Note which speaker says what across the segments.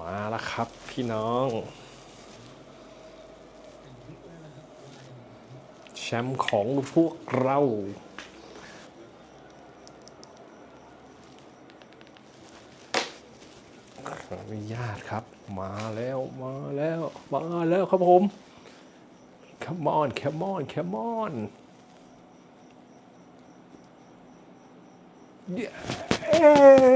Speaker 1: มาแล้วครับพี่น้อง แชมป์ของพวกเราขออนุญาตครับ มาแล้วมาแล้วมาแล้วครับผม come on come on come on เย้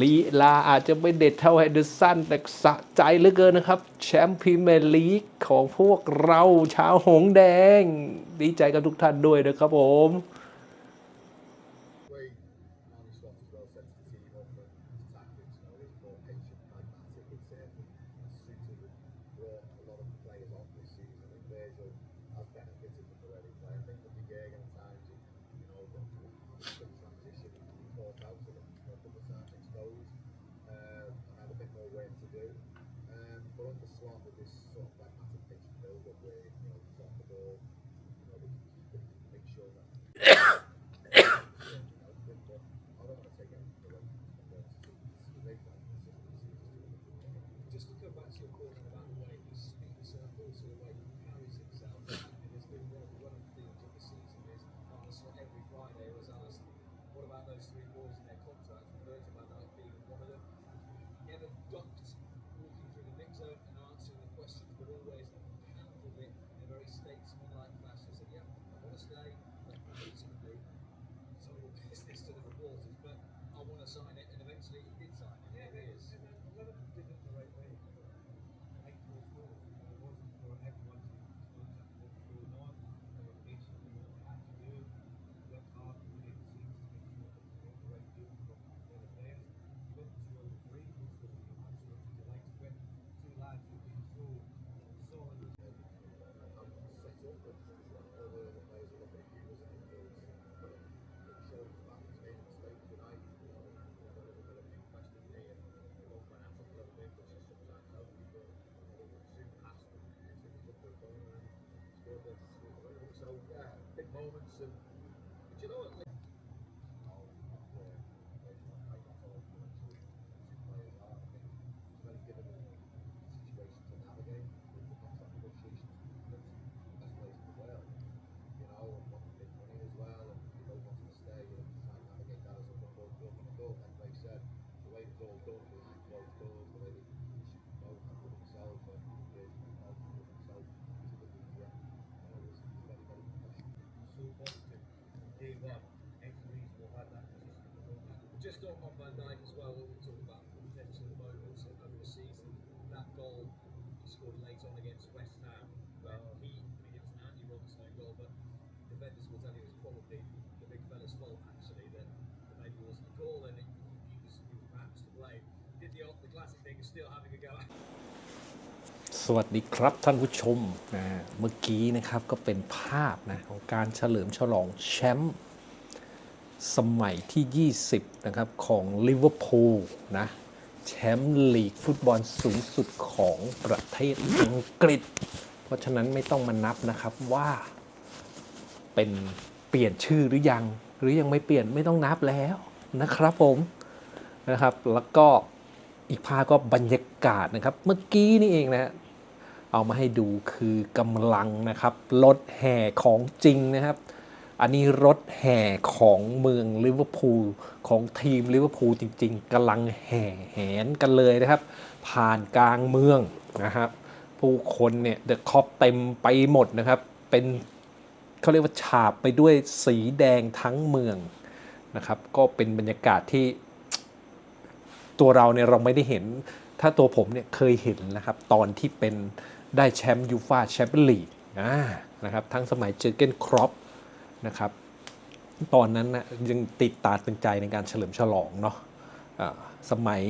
Speaker 1: ลีลาอาจจะไม่เด็ดเท่าแฮนเดอร์สันแต่สะใจเหลือเกินนะครับ แชมป์พรีเมียร์ลีกของพวกเราชาวหงแดง ดีใจกับทุกท่านด้วยนะครับผม
Speaker 2: moments. And, but you know what?
Speaker 3: From Day one, ex-Leeds had that position.
Speaker 4: Just on, on Van Dijk as well, we talk about potential moments over the season. That goal he scored late on against West Ham, when he, I mean, it was an Andy Robertson goal, but defenders will tell you it was probably the big fella's fault actually that, that maybe wasn't a goal and he, he, was, he was perhaps to blame. Did the, the classic thing of still having a go at
Speaker 1: สวัสดีครับท่านผู้ชมนะเมื่อกี้นะครับก็เป็นภาพนะของการเฉลิมฉลองแชมป์ สมัยที่ 20 นะครับ ของลิเวอร์พูลนะแชมป์ลีกฟุตบอลสูงสุดของประเทศอังกฤษ เพราะฉะนั้นไม่ต้องมานับนะครับว่าเป็นเปลี่ยนชื่อหรือยัง หรือยังไม่เปลี่ยนไม่ต้องนับแล้วนะครับผมนะครับ แล้วก็อีกภาพก็บรรยากาศนะครับ เมื่อกี้นี่เองนะเอามาให้ดูคือกำลังนะครับรถแห่ของจริงนะครับ อันนี้รถแห่ของเมืองลิเวอร์พูลของทีมลิเวอร์พูลจริง ๆกำลังแห่แหนกันเลยนะครับ ผ่านกลางเมืองนะครับ ผู้คนเนี่ยเดอะคอปเต็มไปหมดนะครับ เป็นเขาเรียกว่าฉาบไปด้วยสีแดงทั้งเมืองนะครับ ก็เป็นบรรยากาศที่ ตัวเราเนี่ยเราไม่ได้เห็น ถ้าตัวผมเนี่ยเคยเห็นนะครับ ตอนที่เป็นได้แชมป์ยูฟาแชมเปี้ยนลีกนะครับทั้งสมัยเจอเกนครอป นะครับ ตอนนั้นนะยังติดตาตึงใจในการเฉลิมฉลองเนาะะสมัย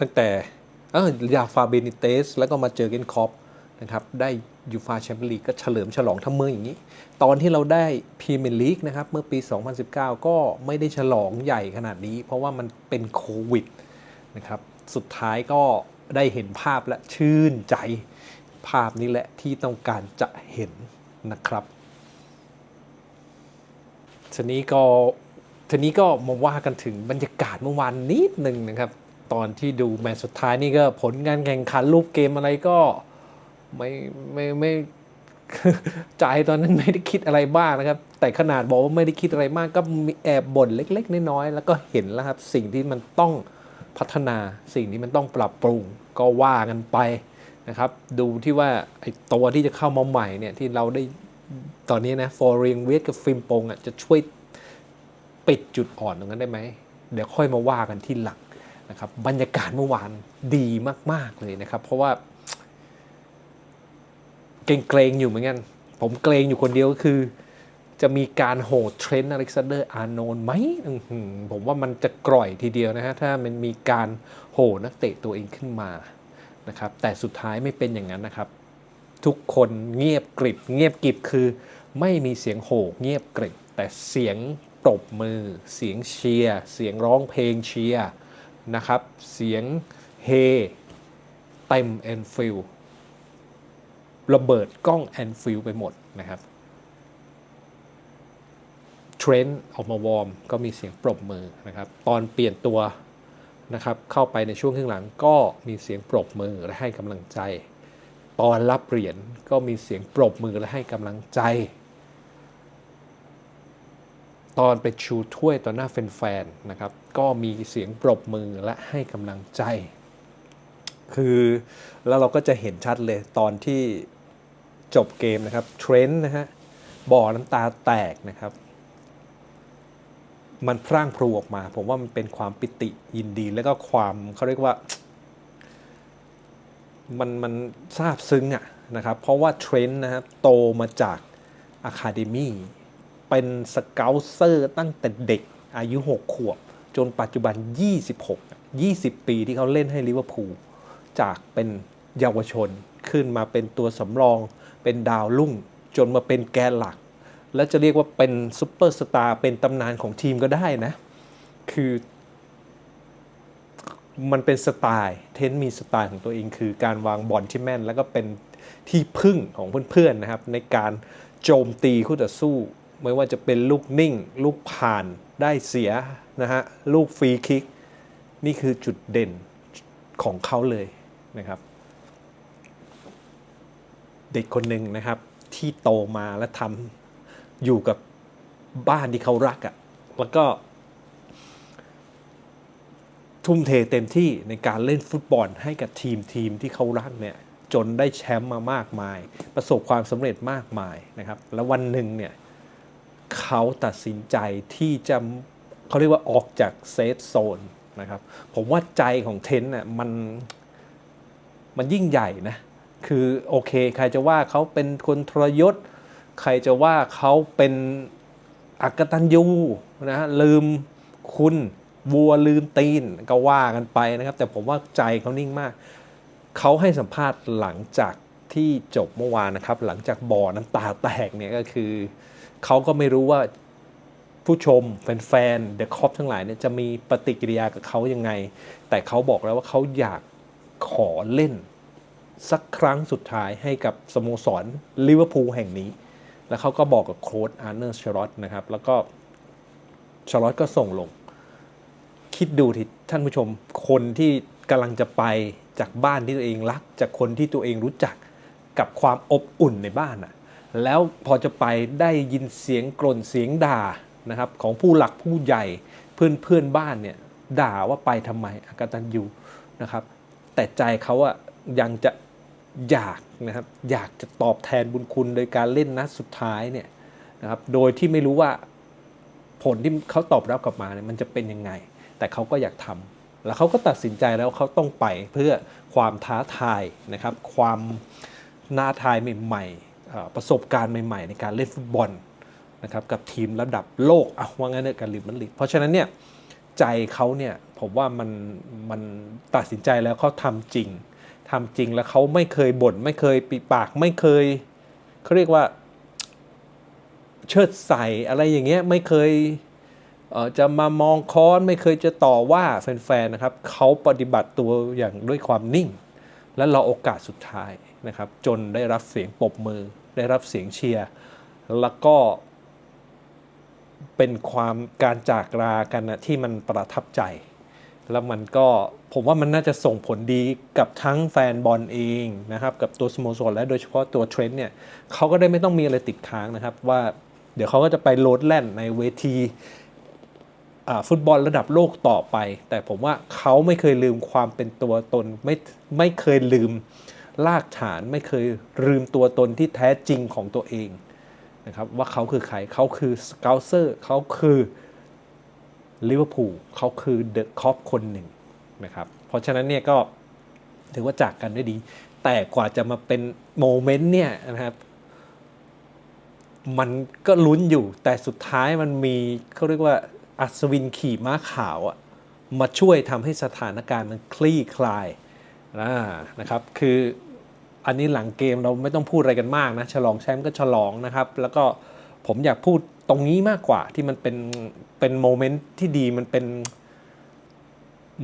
Speaker 1: ตั้งแต่เออยาฟาเบนิเตส แล้วก็มาเจอเกนครอปนะครับได้ยูฟาแชมเปี้ยนลีกก็เฉลิมฉลองทั้งเมืองอย่างนี้ ตอนที่เราได้พรีเมียร์ลีกนะครับเมื่อปี 2019 ก็ไม่ได้ฉลองใหญ่ขนาดนี้ เพราะว่ามันเป็นโควิดนะครับสุดท้ายก็ได้เห็นภาพและชื่นใจ ภาพนี้แหละที่ต้องการจะเห็นนะครับ ทีนี้ก็ทีนี้ก็มาว่ากันถึงบรรยากาศเมื่อวานนิดหนึ่งนะครับ ตอนที่ดูแมตช์สุดท้ายนี่ก็ผลงานแข่งขันรูปเกมอะไรก็ไม่ไม่ไม่ใจตอนนั้นไม่ได้คิดอะไรบ้างนะครับ แต่ขนาดบอกว่าไม่ได้คิดอะไรมากก็มีแอบบ่นเล็ก ๆ น้อยๆแล้วก็เห็นแล้วครับ สิ่งที่มันต้องพัฒนาสิ่งที่มันต้องปรับปรุงก็ว่ากันไปนะครับ ดูที่ว่าไอ้ตัวที่จะเข้ามาใหม่เนี่ยที่เราได้ ตอนนี้นะฟอร์เรียงเวทกับฟิล์มโปงอะจะช่วยปิดจุดอ่อนตรงนั้นได้ไหม เดี๋ยวค่อยมาว่ากันที่หลังนะครับบรรยากาศเมื่อวานดีมาก ๆ เลยนะครับ เพราะว่า เกรงๆอยู่เหมือนกัน ผมเกรงอยู่คนเดียวก็คือ จะมีการโหดเทรนด์อเล็กซานเดอร์อาร์โนนไหมผมว่ามันจะกร่อยทีเดียวนะฮะ ถ้ามันมีการโหดนักเตะตัวเองขึ้นมานะครับแต่สุดท้ายไม่เป็นอย่างนั้นนะครับ ทุกคนเงียบกริบ เงียบกริบคือไม่มีเสียงโห่เงียบกริบ แต่เสียงปรบมือ เสียงเชียร์เสียงร้องเพลงเชียร์นะครับ เสียงเฮเต็มแอนฟิลระเบิดกล้องแอนฟิลไปหมดนะครับเทรนด์ออกมาวอร์มก็มีเสียงปรบมือนะครับ ตอนเปลี่ยนตัวนะครับเข้าไปในช่วงครึ่งหลังก็มีเสียงปรบมือและให้กำลังใจ ตอนรับเหรียญก็มีเสียงปรบมือและให้กำลังใจ ตอนไปชูถ้วยต่อหน้าแฟนๆนะครับ ก็มีเสียงปรบมือและให้กำลังใจ คือแล้วเราก็จะเห็นชัดเลยตอนที่จบเกมนะครับเทรนด์นะฮะบ่อน้ำตาแตกนะครับ มันพร่างพรูออกมา ผมว่ามันเป็นความปิติยินดี แล้วก็ความเขาเรียกว่า มันมันซาบซึ้งอะนะครับ เพราะว่าเทรนด์นะครับโตมาจากอะคาเดมี่เป็นสเกลเซอร์ตั้งแต่เด็กอายุ 6 ขวบ จนปัจจุบัน 26 20 ปีที่เขาเล่นให้ลิเวอร์พูลจากเป็นเยาวชนขึ้นมาเป็นตัวสำรอง เป็นดาวรุ่ง จนมาเป็นแกนหลัก แล้วจะเรียกว่าเป็นซูเปอร์สตาร์เป็นตำนานของทีมก็ได้นะ คือ มันเป็นสไตล์ เทนมีสไตล์ของตัวเองคือการวางบอลที่แม่น แล้วก็เป็นที่พึ่งของเพื่อนๆนะครับ ในการโจมตีคู่ต่อสู้ ไม่ว่าจะเป็นลูกนิ่ง ลูกผ่านได้เสียนะฮะลูกฟรีคิก นี่คือจุดเด่นของเขาเลยนะครับ เด็กคนหนึ่งนะครับที่โตมาและทำอยู่กับบ้านที่เขารักอะ่ะแล้วก็ ทุ่มเทเต็มที่ในการเล่นฟุตบอลให้กับทีมทีมที่เขารักเนี่ยจนได้แชมป์มามากมาย ประสบความสำเร็จมากมายนะครับ แล้ววันหนึ่งเนี่ยเขาตัดสินใจที่จะเขาเรียกว่าออกจากเซฟโซนนะครับ ผมว่าใจของเทนน่ะมันมันยิ่งใหญ่นะ คือโอเค ใครจะว่าเขาเป็นคนทรยศ ใครจะว่าเขาเป็นอักตันยูนะฮะลืมคุณ วัวลืมตีนก็ว่ากันไปนะครับ แต่ผมว่าใจเขานิ่งมาก เขาให้สัมภาษณ์หลังจากที่จบเมื่อวานนะครับ หลังจากบ่อน้ำตาแตกเนี่ยก็คือเขาก็ไม่รู้ว่าผู้ชมแฟนๆเดอะคอปทั้งหลายเนี่ยจะมีปฏิกิริยากับเขายังไง แต่เขาบอกแล้วว่าเขาอยากขอเล่น สักครั้งสุดท้ายให้กับสโมสรลิเวอร์พูลแห่งนี้ แล้วเขาก็บอกกับโค้ชอาร์เนอร์ชารอตนะครับ แล้วก็ชารอตก็ส่งลง คิดดูที่ท่านผู้ชมคนที่กำลังจะไปจากบ้านที่ตัวเองรัก จากคนที่ตัวเองรู้จักกับความอบอุ่นในบ้านอะแล้วพอจะไปได้ยินเสียงกล่นเสียงด่านะครับของผู้หลักผู้ใหญ่เพื่อนเพื่อนบ้านเนี่ยด่าว่าไปทำไมอากตันยูนะครับ แต่ใจเขาอะยังจะอยากนะครับอยากจะตอบแทนบุญคุณโดยการเล่นนัดสุดท้ายเนี่ยนะครับโดยที่ไม่รู้ว่าผลที่เขาตอบรับกลับมาเนี่ยมันจะเป็นยังไง แต่เขาก็อยากทำแล้วเขาก็ตัดสินใจแล้วเขาต้องไปเพื่อความท้าทายนะครับ ความน่าทายใหม่ๆประสบการณ์ใหม่ ๆ ในการเล่นฟุตบอลนะครับกับทีมระดับโลกอะว่างั้นเถอะกับลิมันลิเพราะฉะนั้นเนี่ยใจเขาเนี่ยผมว่ามันมันตัดสินใจแล้วเขาทำจริงทำจริงแล้วเขาไม่เคยบ่นไม่เคยปิปากไม่เคยเขาเรียกว่า เชิดใส่อะไรอย่างเงี้ยไม่เคย จะมามองค้อนไม่เคยจะต่อว่าแฟนๆนะครับเขาปฏิบัติตัวอย่างด้วยความนิ่ง และรอโอกาสสุดท้ายนะครับจนได้รับเสียงปรบมือ ได้รับเสียงเชียร์แล้วก็เป็นความการจากลากันนะที่มันประทับใจ แล้วมันก็ผมว่ามันน่าจะส่งผลดีกับทั้งแฟนบอลเองนะครับกับตัวสโมสรและโดยเฉพาะตัวเทรนต์เนี่ยเขาก็ได้ไม่ต้องมีอะไรติดค้างนะครับว่าเดี๋ยวเขาก็จะไปโลดแล่นในเวที ฟุตบอลระดับโลกต่อไป แต่ผมว่าเขาไม่เคยลืมความเป็นตัวตน ไม่ไม่เคยลืมรากฐานไม่เคยลืมตัวตนที่แท้จริงของตัวเองนะครับว่าเขาคือใครเขาคือสเกลเซอร์เขาคือลิเวอร์พูลเขาคือเดอะคอปคนหนึ่งนะครับเพราะฉะนั้นเนี่ยก็ถือว่าจากกันด้ดี แต่กว่าจะมาเป็นโมเมนต์เนี่ยนะครับมันก็ลุ้นอยู่แต่สุดท้ายมันมีเขาเรียกว่า อัศวินขี่ม้าขาวอะมาช่วยทำให้สถานการณ์มันคลี่คลายนะนะครับ คืออันนี้หลังเกมเราไม่ต้องพูดอะไรกันมากนะ ฉลองแชมป์ก็ฉลองนะครับ แล้วก็ผมอยากพูดตรงนี้มากกว่าที่มันเป็นเป็นโมเมนต์ที่ดีมันเป็น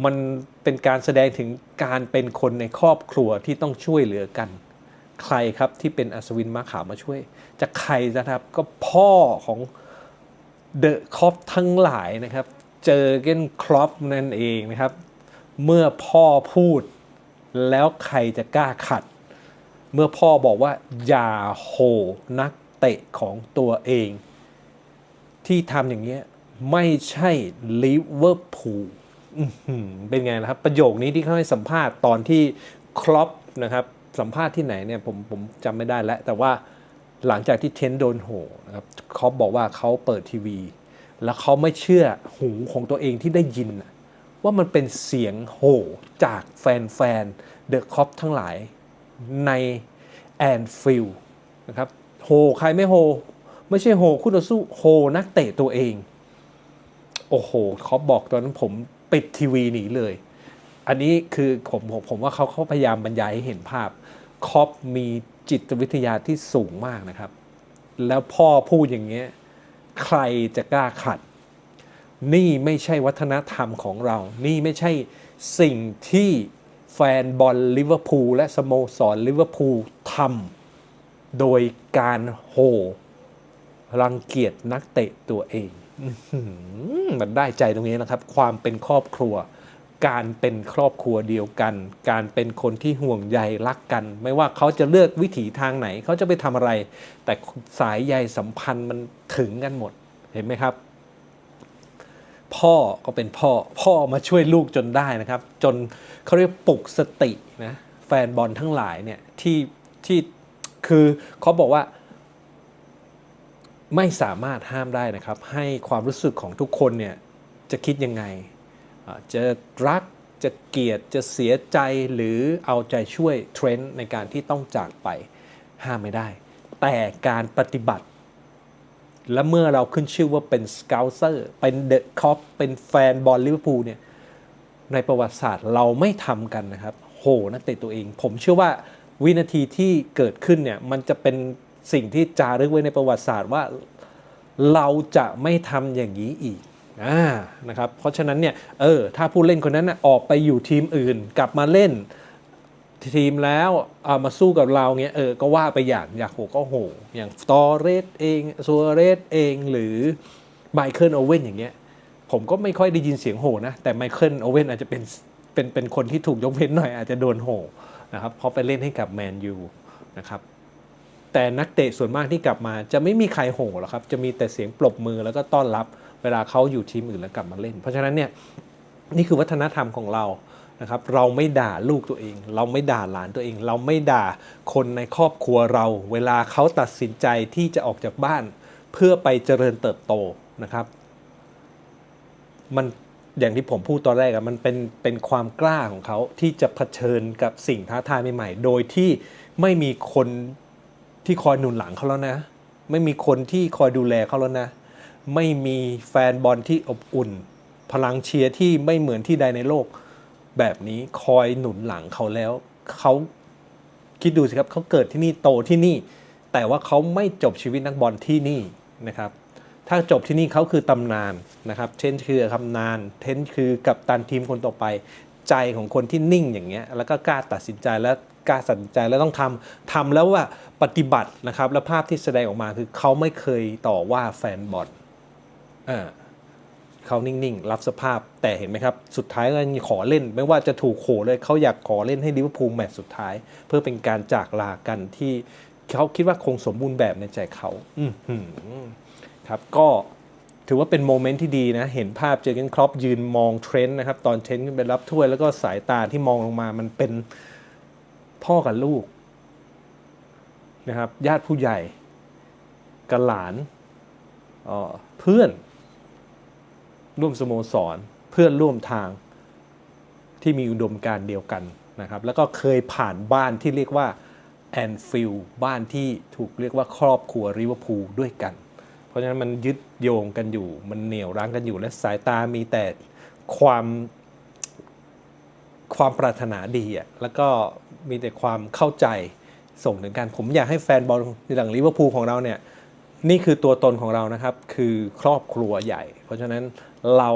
Speaker 1: มันเป็นการแสดงถึงการเป็นคนในครอบครัวที่ต้องช่วยเหลือกัน ใครครับที่เป็นอัศวินม้าขาวมาช่วย จะใครนะครับก็พ่อของ เดอะคอปทั้งหลายนะครับ เจอเกนครอปนั่นเองนะครับ เมื่อพ่อพูดแล้วใครจะกล้าขัด เมื่อพ่อบอกว่า อย่าโหนักเตะของตัวเอง ที่ทำอย่างเงี้ยไม่ใช่ลิเวอร์พูลเป็นไงนะครับ ประโยคนี้ที่เขาให้สัมภาษณ์ตอนที่ครอปนะครับ สัมภาษณ์ที่ไหนเนี่ยผมผมจำไม่ได้แล้ว แต่ว่า หลังจากที่เทนโดนโหนะครับครอปบอกว่าเขาเปิดทีวี แล้วเขาไม่เชื่อหูของตัวเองที่ได้ยิน ว่ามันเป็นเสียงโหจากแฟนๆเดอะคอปทั้งหลายในแอนฟิลนะครับโหใครไม่โหไม่ใช่โหคู่ต่อสู้โหนักเตะตัวเอง โอ้โหเขาบอกตอนนั้นผมปิดทีวีหนีเลย อันนี้คือผมผมผมว่าเขาเขาพยายามบรรยายให้เห็นภาพคอปมี จิตวิทยาที่สูงมากนะครับ แล้วพ่อพูดอย่างเงี้ยใครจะกล้าขัด นี่ไม่ใช่วัฒนธรรมของเรา นี่ไม่ใช่สิ่งที่แฟนบอลลิเวอร์พูลและสโมสรลิเวอร์พูลทำโดยการโหรังเกียจนักเตะตัวเอง มันได้ใจตรงนี้นะครับ ความเป็นครอบครัว การเป็นครอบครัวเดียวกัน การเป็นคนที่ห่วงใยรักกัน ไม่ว่าเขาจะเลือกวิถีทางไหน เขาจะไปทำอะไร แต่สายใยสัมพันธ์มันถึงกันหมดเห็นไหมครับ พ่อก็เป็นพ่อ พ่อมาช่วยลูกจนได้นะครับ จนเขาเรียกปลุกสตินะแฟนบอลทั้งหลายเนี่ยที่ที่คือเขาบอกว่าไม่สามารถห้ามได้นะครับ ให้ความรู้สึกของทุกคนเนี่ยจะคิดยังไง จะรักจะเกลียดจะเสียใจหรือเอาใจช่วยเทรนด์ในการที่ต้องจากไปห้ามไม่ได้ แต่การปฏิบัติ และเมื่อเราขึ้นชื่อว่าเป็นสเกลเซอร์เป็นเดอะคอปเป็นแฟนบอลลิเวอร์พูลเนี่ยในประวัติศาสตร์เราไม่ทำกันนะครับ โหนักเตะตัวเอง ผมเชื่อว่าวินาทีที่เกิดขึ้นเนี่ยมันจะเป็นสิ่งที่จารึกไว้ในประวัติศาสตร์ว่า เราจะไม่ทำอย่างนี้อีก อ่านะครับเพราะฉะนั้นเนี่ยเออถ้าผู้เล่นคนนั้นนะออกไปอยู่ทีมอื่น กลับมาเล่นทีมแล้วเอามาสู้กับเราเงี้ยเออก็ว่าไปอย่างอยากโหก็โห อย่างตอเรสเองซัวเรสเองหรือไมเคิลโอเว่นอย่างเงี้ยผมก็ไม่ค่อยได้ยินเสียงโห่นะ แต่ไมเคิลโอเว่นอาจจะเป็นเป็นเป็นคนที่ถูกยกเว้นหน่อยอาจจะโดนโห่นะครับเพราะไปเล่นให้กับแมนยูนะครับแต่นักเตะส่วนมากที่กลับมาจะไม่มีใครโห่หรอกครับ จะมีแต่เสียงปรบมือแล้วก็ต้อนรับ เวลาเขาอยู่ทีมอื่นแล้วกลับมาเล่น เพราะฉะนั้นเนี่ยนี่คือวัฒนธรรมของเรานะครับ เราไม่ด่าลูกตัวเอง เราไม่ด่าหลานตัวเอง เราไม่ด่าคนในครอบครัวเรา เวลาเขาตัดสินใจที่จะออกจากบ้าน เพื่อไปเจริญเติบโตนะครับ มันอย่างที่ผมพูดตอนแรกอะมันเป็นเป็นความกล้าของเขาที่จะเผชิญกับสิ่งท้าทายใหม่ๆ โดยที่ไม่มีคนที่คอยหนุนหลังเขาแล้วนะ ไม่มีคนที่คอยดูแลเขาแล้วนะ ไม่มีแฟนบอลที่อบอุ่น พลังเชียร์ที่ไม่เหมือนที่ใดในโลก แบบนี้คอยหนุนหลังเขาแล้วเขาคิดดูสิครับเขาเกิดที่นี่โตที่นี่ แต่ว่าเขาไม่จบชีวิตนักบอลที่นี่นะครับ ถ้าจบที่นี่เขาคือตำนานนะครับเทนคือตำนาน เทนคือกับตันทีมคนต่อไป ใจของคนที่นิ่งอย่างเงี้ยแล้วก็กล้าตัดสินใจและกล้าตัดสินใจแล้วต้องทำทำแล้วว่าปฏิบัตินะครับ และภาพที่แสดงออกมาคือเขาไม่เคยต่อว่าแฟนบอล อ่าเขานิ่งๆ รับสภาพแต่เห็นไหมครับ สุดท้ายก็ขอเล่น ไม่ว่าจะถูกโขเลยเขาอยากขอเล่นให้ลิเวอร์พูลแมตช์สุดท้าย เพื่อเป็นการจากลากันที่เขาคิดว่าคงสมบูรณ์แบบในใจเขาอืครับก็ถือว่าเป็นโมเมนต์ที่ดีนะ เห็นภาพเจอร์เกนครอปยืนมองเทรนต์นะครับ ตอนเทรนต์ขึ้นไปรับถ้วยแล้วก็สายตาที่มองลงมามันเป็นพ่อกับลูกนะครับ ญาติผู้ใหญ่กับหลานเออเพื่อน ร่วมสโมสร เพื่อนร่วมทางที่มีอุดมการเดียวกันนะครับ แล้วก็เคยผ่านบ้านที่เรียกว่าแอนฟิลบ้านที่ถูกเรียกว่าครอบครัวริเวอร์พูลด้วยกัน เพราะฉะนั้นมันยึดโยงกันอยู่ มันเหนี่ยวรั้งกันอยู่ และสายตามีแต่ความความปรารถนาดีอะแล้วก็มีแต่ความเข้าใจส่งถึงกัน ผมอยากให้แฟนบอลหลังลิเวอร์พูลของเราเนี่ย นี่คือตัวตนของเรานะครับ คือครอบครัวใหญ่ เพราะฉะนั้น เรา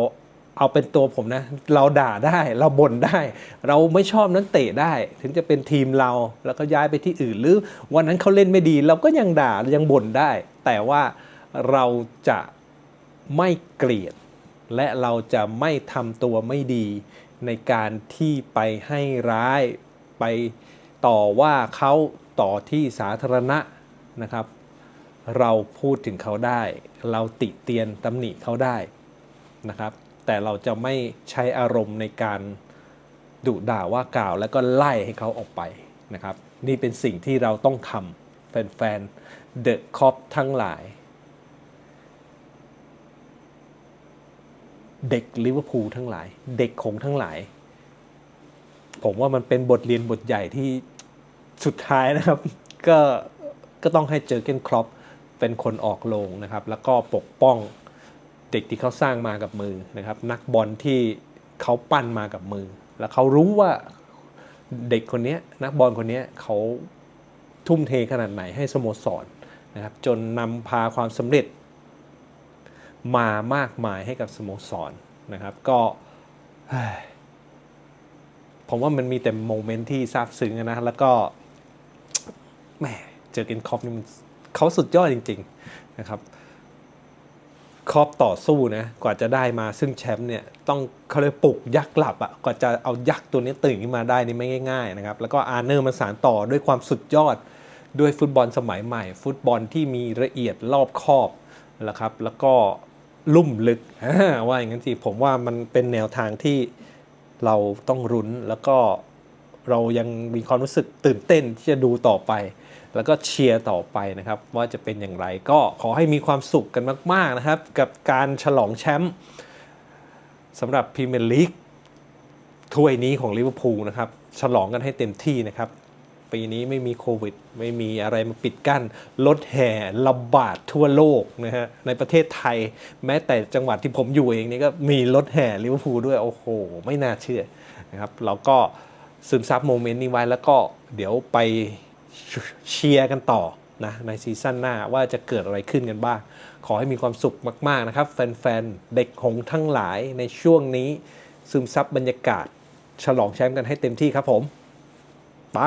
Speaker 1: เอาเป็นตัวผมนะ เราด่าได้เราบ่นได้ เราไม่ชอบนักเตะได้ ถึงจะเป็นทีมเราแล้วก็ย้ายไปที่อื่น หรือวันนั้นเขาเล่นไม่ดี เราก็ยังด่ายังบ่นได้ แต่ว่าเราจะไม่เกลียด และเราจะไม่ทำตัวไม่ดีในการที่ไปให้ร้ายไปต่อว่าเขาต่อที่สาธารณะนะครับ เราพูดถึงเขาได้ เราติเตียนตำหนิเขาได้ นะครับ แต่เราจะไม่ใช้อารมณ์ในการดุด่าว่ากล่าว แล้วก็ไล่ให้เขาออกไปนะครับ นี่เป็นสิ่งที่เราต้องทำแฟนๆเดอะคอปทั้งหลาย เด็กลิเวอร์พูลทั้งหลาย เด็กของทั้งหลาย ผมว่ามันเป็นบทเรียนบทใหญ่ที่สุดท้ายนะครับ ก็ก็ต้องให้เจอเกนครอปเป็นคนออกโรงนะครับ แล้วก็ปกป้อง เด็กที่เขาสร้างมากับมือนะครับ นักบอลที่เขาปั้นมากับมือ แล้วเขารู้ว่าเด็กคนนี้นักบอลคนนี้เขาทุ่มเทขนาดไหนให้สโมสรนนะครับจนนำพาความสำเร็จมามากมายให้กับสโมสรนนะครับ ก็ผมว่ามันมีแต่โมเมนต์ที่ซาบซึ้งนะแล้วก็แหมเจอเกนคอปนี่มันเขาสุดยอดจริง ๆ นะครับ ครอปต่อสู้นะกว่าจะได้มาซึ่งแชมป์เนี่ยต้องเขาเลยปลุกยักษ์หลับอะ่ะกว่าจะเอายักษ์ตัวนี้ตื่นขึ้นมาได้นี่ไม่ง่ายๆนะครับแล้วก็อาร์เนอร์มาสานต่อด้วยความสุดยอด ด้วยฟุตบอลสมัยใหม่ ฟุตบอลที่มีละเอียดรอบคอบนะครับแล้วก็ลุ่มลึกว่าอย่างนั้นสิผมว่ามันเป็นแนวทางที่เราต้องรุ้นแล้วก็เรายังมีความรู้สึกตื่นเต้นที่จะดูต่อไป แล้วก็เชียร์ต่อไปนะครับ ว่าจะเป็นอย่างไรก็ขอให้มีความสุขกันมาก ๆนะครับ กับการฉลองแชมป์สำหรับพรีเมียร์ลีกถ้วยนี้ของลิเวอร์พูลนะครับ ฉลองกันให้เต็มที่นะครับ ปีนี้ไม่มีโควิด ไม่มีอะไรมาปิดกั้นรถแห่ระบาดทั่วโลกนะฮะในประเทศไทย แม้แต่จังหวัดที่ผมอยู่เองนี่ก็มีรถแห่ลิเวอร์พูลด้วย โอ้โห ไม่น่าเชื่อนะครับเราก็ซึมซับโมเมนต์นี้ไว้แล้วก็เดี๋ยวไป เชียร์กันต่อนะในซีซั่นหน้าว่าจะเกิดอะไรขึ้นกันบ้าง ขอให้มีความสุขมาก ๆ นะครับ แฟน ๆ เด็กหงส์ทั้งหลายในช่วงนี้ ซึมซับบรรยากาศ ฉลองแชมป์กันให้เต็มที่ครับผม ไป